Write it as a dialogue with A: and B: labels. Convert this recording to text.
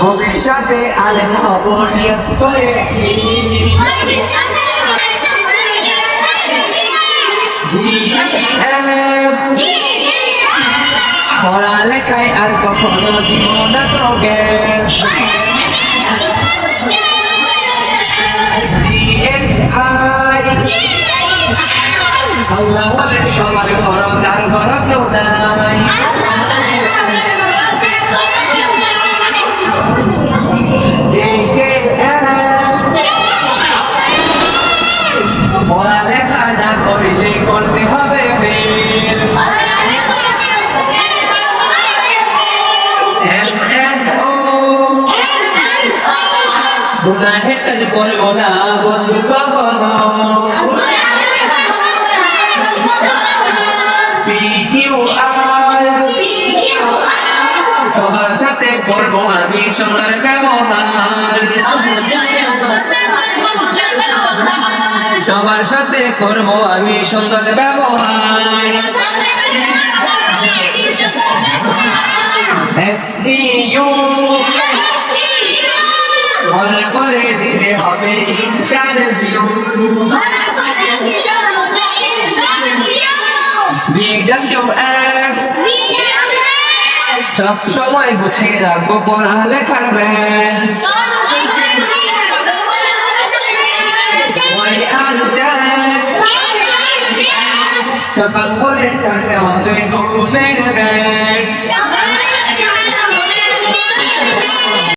A: ভবিষ্যতে আলেম হব নিয়ত করেছি পড়ালেখায় আর কখনো দিব না তো গ্যাস সবার ঘরক আর ঘরক কেউ নাই। পড়ালেখা না করলে করতে হবে গুনাহের কাজ করব না বন্ধু কখনো। সবার সাথে করব আমি সোনার ব্যবহার। সবার সাথে করব আমি সুন্দর ব্যবহার। STU মনে করে দিতে হবে ইন্টারভিউ বিজ্ঞান টু অ্যাক্স সব সময় গুছিয়ে রাখব পড়ালেখার ব্যাস। সকাল করে ছাড়তে হবে ঘুমের ব্যাস।